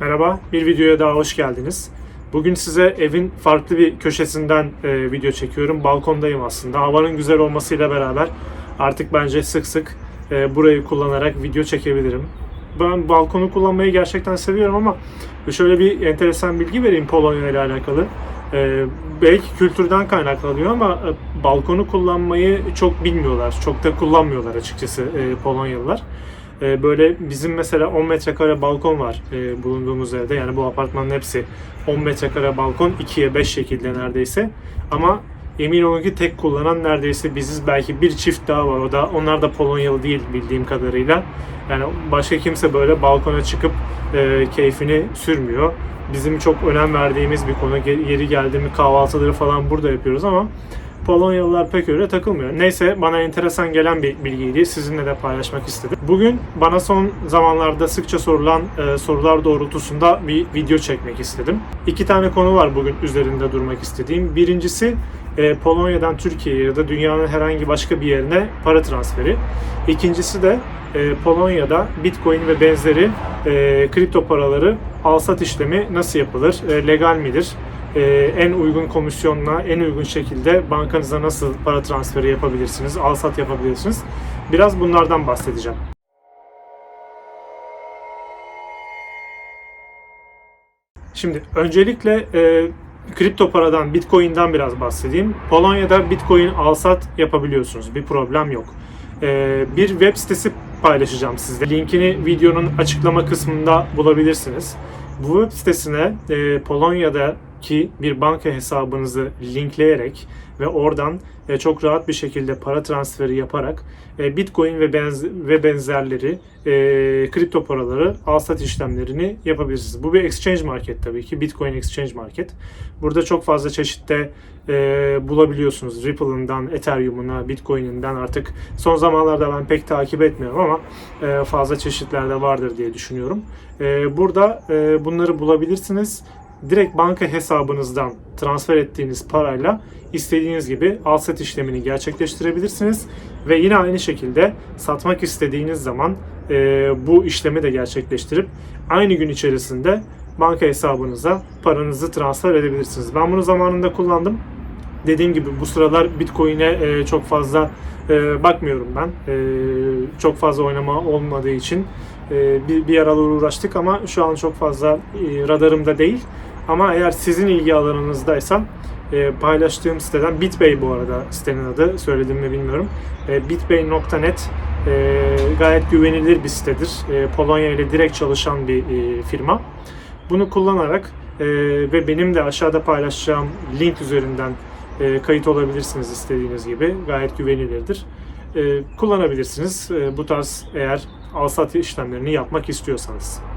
Merhaba, bir videoya daha hoş geldiniz. Bugün size evin farklı bir köşesinden e, video çekiyorum. Balkondayım aslında. Havanın güzel olmasıyla beraber artık bence sık sık e, burayı kullanarak video çekebilirim. Ben balkonu kullanmayı gerçekten seviyorum ama şöyle bir enteresan bilgi vereyim Polonya ile alakalı. E, belki kültürden kaynaklanıyor ama e, balkonu kullanmayı çok bilmiyorlar. Çok da kullanmıyorlar açıkçası e, Polonyalılar. E, böyle bizim mesela 10 metrekare balkon var e, bulunduğumuz evde. Yani bu apartmanın hepsi 10 metrekare balkon 2'ye 5 şekilde neredeyse. Ama emin olun ki tek kullanan neredeyse biziz. Belki bir çift daha var. O da onlar da Polonyalı değil bildiğim kadarıyla. Yani başka kimse böyle balkona çıkıp e, keyfini sürmüyor. Bizim çok önem verdiğimiz bir konu. Yeri geldi mi kahvaltıları falan burada yapıyoruz ama Polonyalılar pek öyle takılmıyor. Neyse bana enteresan gelen bir bilgiydi. Sizinle de paylaşmak istedim. Bugün bana son zamanlarda sıkça sorulan e, sorular doğrultusunda bir video çekmek istedim. İki tane konu var bugün üzerinde durmak istediğim. Birincisi e, Polonya'dan Türkiye'ye ya da dünyanın herhangi başka bir yerine para transferi. İkincisi de e, Polonya'da Bitcoin ve benzeri e, kripto paraları alsat işlemi nasıl yapılır? E, legal midir? E, en uygun komisyonla, en uygun şekilde bankanıza nasıl para transferi yapabilirsiniz, alsat yapabilirsiniz. Biraz bunlardan bahsedeceğim. Şimdi öncelikle e, kripto paradan, Bitcoin'den biraz bahsedeyim. Polonya'da Bitcoin alsat yapabiliyorsunuz. Bir problem yok. E, bir web sitesi paylaşacağım sizle. Linkini videonun açıklama kısmında bulabilirsiniz. Bu web sitesine e, Polonya'daki bir banka hesabınızı linkleyerek ve oradan e, çok rahat bir şekilde para transferi yaparak e, Bitcoin ve, ve benzerleri e, kripto paraları alsat işlemlerini yapabilirsiniz. Bu bir exchange market tabii ki. Bitcoin exchange market. Burada çok fazla çeşitte bulabiliyorsunuz. Ripple'ından, Ethereum'una, Bitcoin'inden artık son zamanlarda ben pek takip etmiyorum ama fazla çeşitlerde vardır diye düşünüyorum. Burada bunları bulabilirsiniz. Direkt banka hesabınızdan transfer ettiğiniz parayla istediğiniz gibi alsat işlemini gerçekleştirebilirsiniz. Ve yine aynı şekilde satmak istediğiniz zaman e, bu işlemi de gerçekleştirip aynı gün içerisinde banka hesabınıza paranızı transfer edebilirsiniz. Ben bunu zamanında kullandım. Dediğim gibi bu sıralar Bitcoin'e e, çok fazla e, bakmıyorum ben. E, çok fazla oynama olmadığı için e, bir, bir aralar uğraştık ama şu an çok fazla e, radarımda değil. Ama eğer sizin ilgi alanınızdaysa e, paylaştığım siteden BitBay bu arada sitenin adı söyledim mi bilmiyorum. E, bitbay.net e, gayet güvenilir bir sitedir. E, Polonya ile direkt çalışan bir e, firma. Bunu kullanarak e, ve benim de aşağıda paylaşacağım link üzerinden e, kayıt olabilirsiniz istediğiniz gibi. Gayet güvenilirdir. E, kullanabilirsiniz e, bu tarz eğer alsat işlemlerini yapmak istiyorsanız.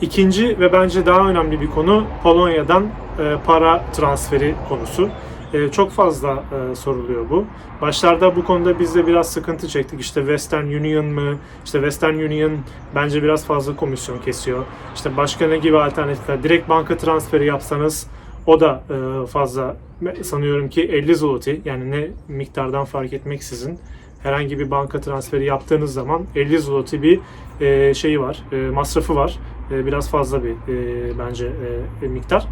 İkinci ve bence daha önemli bir konu Polonya'dan e, para transferi konusu. E, çok fazla e, soruluyor bu. Başlarda bu konuda biz de biraz sıkıntı çektik. İşte Western Union mı? İşte Western Union bence biraz fazla komisyon kesiyor. İşte başka ne gibi alternatifler? Direkt banka transferi yapsanız o da fazla sanıyorum ki 50 zloty yani ne miktardan fark etmeksizin herhangi bir banka transferi yaptığınız zaman 50 zloty bir şeyi var, masrafı var. E, biraz fazla bir e, bence e, miktar.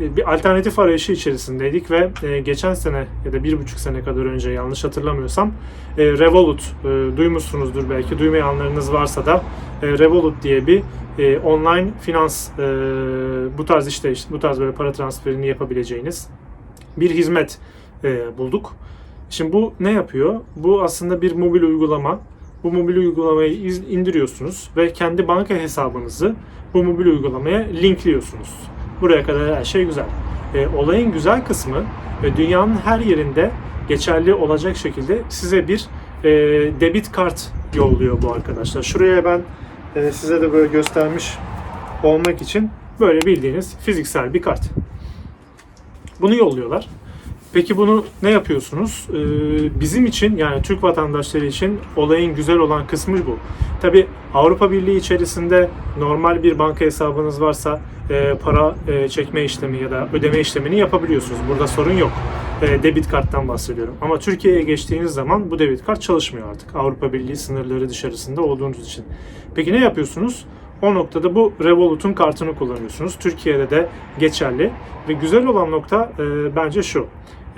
E, bir alternatif arayışı içerisindeydik ve geçen sene ya da bir buçuk sene kadar önce yanlış hatırlamıyorsam Revolut duymuşsunuzdur belki duymayanlarınız varsa da Revolut diye bir online finans bu tarz işte, bu tarz böyle para transferini yapabileceğiniz bir hizmet bulduk. Şimdi bu ne yapıyor? Bu aslında bir mobil uygulama. Bu mobil uygulamayı indiriyorsunuz ve kendi banka hesabınızı bu mobil uygulamaya linkliyorsunuz. Buraya kadar her şey güzel. E, olayın güzel kısmı e, dünyanın her yerinde geçerli olacak şekilde size bir e, debit kart yolluyor bu arkadaşlar. Şuraya ben e, size de böyle göstermiş olmak için böyle bildiğiniz fiziksel bir kart. Bunu yolluyorlar. Peki bunu ne yapıyorsunuz? Ee, bizim için yani Türk vatandaşları için olayın güzel olan kısmı bu. Tabi Avrupa Birliği içerisinde normal bir banka hesabınız varsa e, para e, çekme işlemi ya da ödeme işlemini yapabiliyorsunuz. Burada sorun yok. E, debit karttan bahsediyorum. Ama Türkiye'ye geçtiğiniz zaman bu debit kart çalışmıyor artık. Avrupa Birliği sınırları dışarısında olduğunuz için. Peki ne yapıyorsunuz? O noktada bu Revolut'un kartını kullanıyorsunuz. Türkiye'de de geçerli. Ve güzel olan nokta e, bence şu.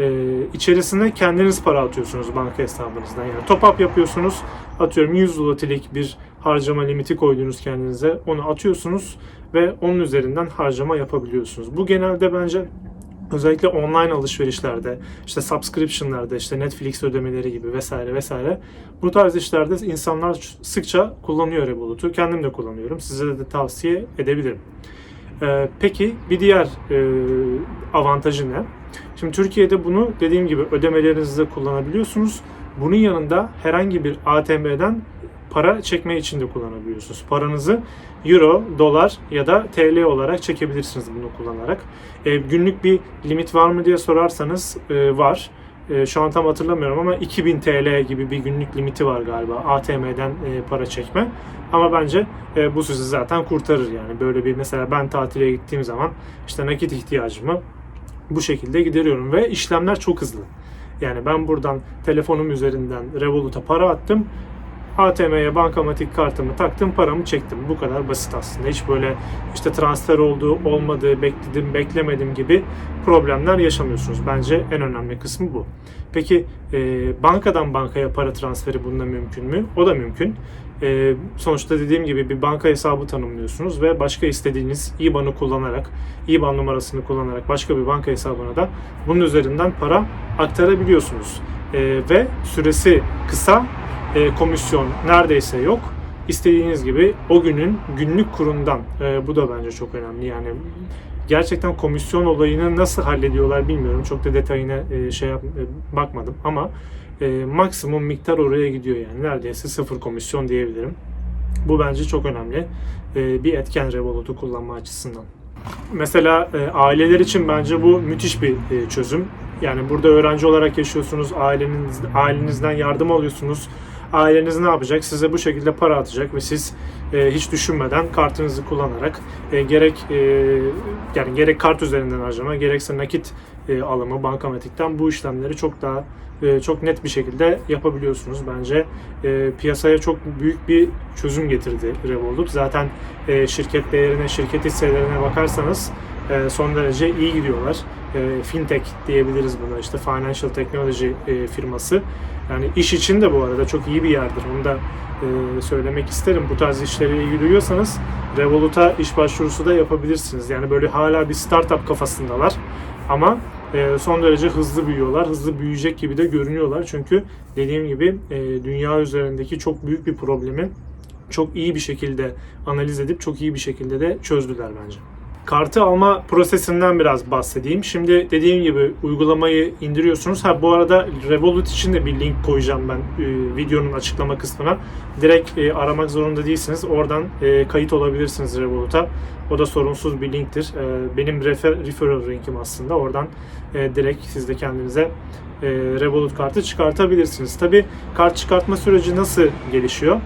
E, içerisine kendiniz para atıyorsunuz banka hesabınızdan. Yani top up yapıyorsunuz. Atıyorum 100 zlotilik bir harcama limiti koydunuz kendinize. Onu atıyorsunuz ve onun üzerinden harcama yapabiliyorsunuz. Bu genelde bence özellikle online alışverişlerde, işte subscription'larda, işte Netflix ödemeleri gibi vesaire vesaire bu tarz işlerde insanlar sıkça kullanıyor Revolut'u. Kendim de kullanıyorum. Size de tavsiye edebilirim. Ee, peki bir diğer e, avantajı ne? Şimdi Türkiye'de bunu dediğim gibi ödemelerinizde kullanabiliyorsunuz. Bunun yanında herhangi bir ATM'den para çekme için de kullanabiliyorsunuz. Paranızı euro, dolar ya da TL olarak çekebilirsiniz bunu kullanarak. E, günlük bir limit var mı diye sorarsanız e, var. E, şu an tam hatırlamıyorum ama 2000 TL gibi bir günlük limiti var galiba ATM'den e, para çekme. Ama bence e, bu sizi zaten kurtarır yani. Böyle bir mesela ben tatile gittiğim zaman işte nakit ihtiyacımı bu şekilde gideriyorum ve işlemler çok hızlı. Yani ben buradan telefonum üzerinden Revolut'a para attım. ATM'ye bankamatik kartımı taktım, paramı çektim. Bu kadar basit aslında. Hiç böyle işte transfer oldu, olmadı, bekledim, beklemedim gibi problemler yaşamıyorsunuz. Bence en önemli kısmı bu. Peki e, bankadan bankaya para transferi bunda mümkün mü? O da mümkün. E, sonuçta dediğim gibi bir banka hesabı tanımlıyorsunuz ve başka istediğiniz IBAN'ı kullanarak, IBAN numarasını kullanarak başka bir banka hesabına da bunun üzerinden para aktarabiliyorsunuz. E, ve süresi kısa e, komisyon neredeyse yok. İstediğiniz gibi o günün günlük kurundan e, bu da bence çok önemli. Yani gerçekten komisyon olayını nasıl hallediyorlar bilmiyorum. Çok da detayına e, şey yap, e, bakmadım ama e, maksimum miktar oraya gidiyor yani. Neredeyse sıfır komisyon diyebilirim. Bu bence çok önemli. E, bir etken Revolut'u kullanma açısından. Mesela e, aileler için bence bu müthiş bir e, çözüm. Yani burada öğrenci olarak yaşıyorsunuz, aileniz, ailenizden yardım alıyorsunuz. Aileniz ne yapacak? Size bu şekilde para atacak ve siz e, hiç düşünmeden kartınızı kullanarak e, gerek e, yani gerek kart üzerinden harcama gerekse nakit e, alımı bankamatikten bu işlemleri çok daha e, çok net bir şekilde yapabiliyorsunuz. Bence e, piyasaya çok büyük bir çözüm getirdi Revolut. Zaten e, şirket değerine, şirket hisselerine bakarsanız son derece iyi gidiyorlar. E, fintech diyebiliriz buna işte financial technology e, firması. Yani iş için de bu arada çok iyi bir yerdir. Onu da e, söylemek isterim. Bu tarz işlere ilgi Revolut'a iş başvurusu da yapabilirsiniz. Yani böyle hala bir startup kafasındalar. Ama e, son derece hızlı büyüyorlar. Hızlı büyüyecek gibi de görünüyorlar. Çünkü dediğim gibi e, dünya üzerindeki çok büyük bir problemi çok iyi bir şekilde analiz edip çok iyi bir şekilde de çözdüler bence. Kartı alma prosesinden biraz bahsedeyim. Şimdi dediğim gibi uygulamayı indiriyorsunuz. Ha bu arada Revolut için de bir link koyacağım ben e, videonun açıklama kısmına. Direkt e, aramak zorunda değilsiniz. Oradan e, kayıt olabilirsiniz Revolut'a. O da sorunsuz bir linktir. E, benim refer, referral linkim aslında. Oradan e, direkt siz de kendinize e, Revolut kartı çıkartabilirsiniz. Tabi kart çıkartma süreci nasıl gelişiyor?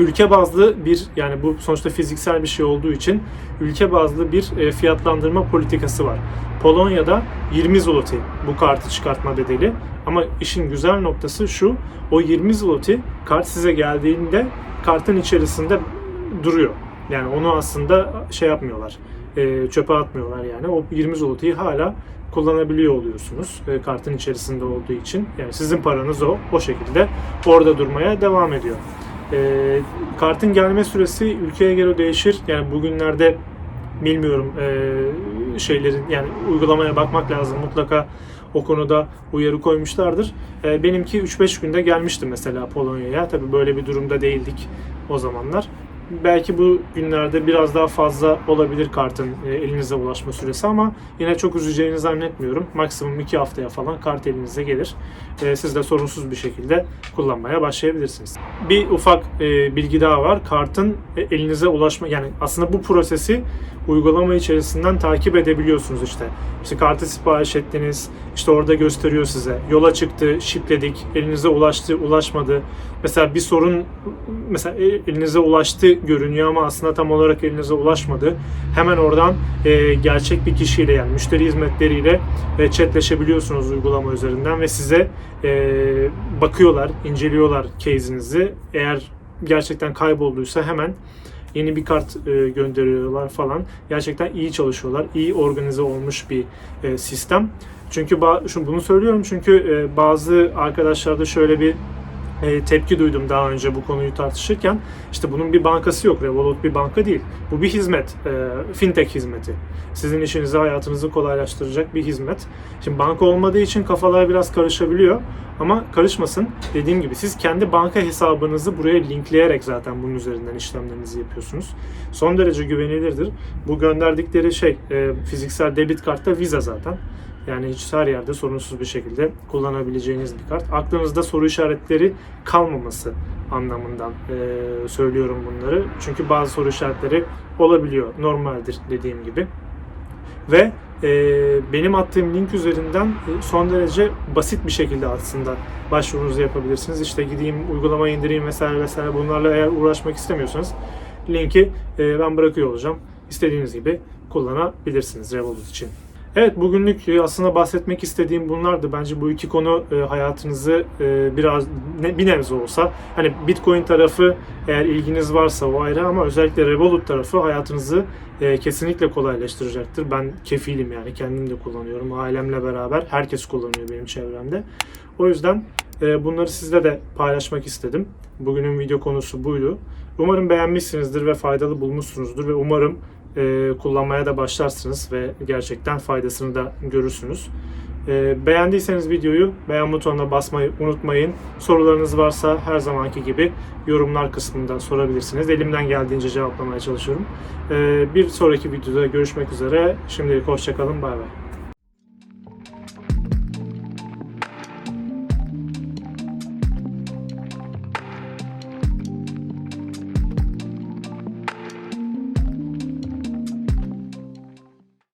Ülke bazlı bir yani bu sonuçta fiziksel bir şey olduğu için ülke bazlı bir e, fiyatlandırma politikası var. Polonya'da 20 zloty bu kartı çıkartma bedeli ama işin güzel noktası şu o 20 zloty kart size geldiğinde kartın içerisinde duruyor. Yani onu aslında şey yapmıyorlar. E, çöpe atmıyorlar yani. O 20 zlotyyi hala kullanabiliyor oluyorsunuz e, kartın içerisinde olduğu için. Yani sizin paranız o. O şekilde orada durmaya devam ediyor. E, kartın gelme süresi ülkeye göre değişir. Yani bugünlerde bilmiyorum e, şeylerin yani uygulamaya bakmak lazım. Mutlaka o konuda uyarı koymuşlardır. E, benimki 3-5 günde gelmişti mesela Polonya'ya. Tabi böyle bir durumda değildik o zamanlar. Belki bu günlerde biraz daha fazla olabilir kartın e, elinize ulaşma süresi ama yine çok üzeceğini zannetmiyorum. Maksimum 2 haftaya falan kart elinize gelir. E, siz de sorunsuz bir şekilde kullanmaya başlayabilirsiniz. Bir ufak e, bilgi daha var. Kartın elinize ulaşma yani aslında bu prosesi uygulama içerisinden takip edebiliyorsunuz işte. İşte kartı sipariş ettiniz, işte orada gösteriyor size. Yola çıktı, şipledik, elinize ulaştı, ulaşmadı. Mesela bir sorun mesela elinize ulaştı görünüyor ama aslında tam olarak elinize ulaşmadı. Hemen oradan e, gerçek bir kişiyle yani müşteri hizmetleriyle e, chatleşebiliyorsunuz uygulama üzerinden ve size e, bakıyorlar, inceliyorlar case'inizi. Eğer gerçekten kaybolduysa hemen yeni bir kart e, gönderiyorlar falan. Gerçekten iyi çalışıyorlar. iyi organize olmuş bir e, sistem. Çünkü ba- şu bunu söylüyorum çünkü e, bazı arkadaşlarda şöyle bir e, tepki duydum daha önce bu konuyu tartışırken. İşte bunun bir bankası yok. Revolut bir banka değil. Bu bir hizmet. e, fintech hizmeti. Sizin işinizi, hayatınızı kolaylaştıracak bir hizmet. Şimdi banka olmadığı için kafalar biraz karışabiliyor. Ama karışmasın. Dediğim gibi siz kendi banka hesabınızı buraya linkleyerek zaten bunun üzerinden işlemlerinizi yapıyorsunuz. Son derece güvenilirdir. Bu gönderdikleri şey e, fiziksel debit kartta Visa zaten. Yani hiç her yerde sorunsuz bir şekilde kullanabileceğiniz bir kart. Aklınızda soru işaretleri kalmaması anlamından e, söylüyorum bunları. Çünkü bazı soru işaretleri olabiliyor. Normaldir dediğim gibi. Ve e, benim attığım link üzerinden son derece basit bir şekilde aslında başvurunuzu yapabilirsiniz. İşte gideyim uygulama indireyim vesaire vesaire bunlarla eğer uğraşmak istemiyorsanız linki e, ben bırakıyor olacağım. İstediğiniz gibi kullanabilirsiniz Revolut için. Evet bugünlük e, aslında bahsetmek istediğim bunlardı. Bence bu iki konu e, hayatınızı e, biraz bir nebze olsa hani Bitcoin tarafı eğer ilginiz varsa o ayrı ama özellikle Revolut tarafı hayatınızı kesinlikle kolaylaştıracaktır. Ben kefilim yani kendim de kullanıyorum. Ailemle beraber herkes kullanıyor benim çevremde. O yüzden bunları sizle de paylaşmak istedim. Bugünün video konusu buydu. Umarım beğenmişsinizdir ve faydalı bulmuşsunuzdur ve umarım e, kullanmaya da başlarsınız ve gerçekten faydasını da görürsünüz. E, beğendiyseniz videoyu beğen butonuna basmayı unutmayın. Sorularınız varsa her zamanki gibi yorumlar kısmında sorabilirsiniz. Elimden geldiğince cevaplamaya çalışıyorum. E, bir sonraki videoda görüşmek üzere. Şimdilik hoşçakalın. Bay bay.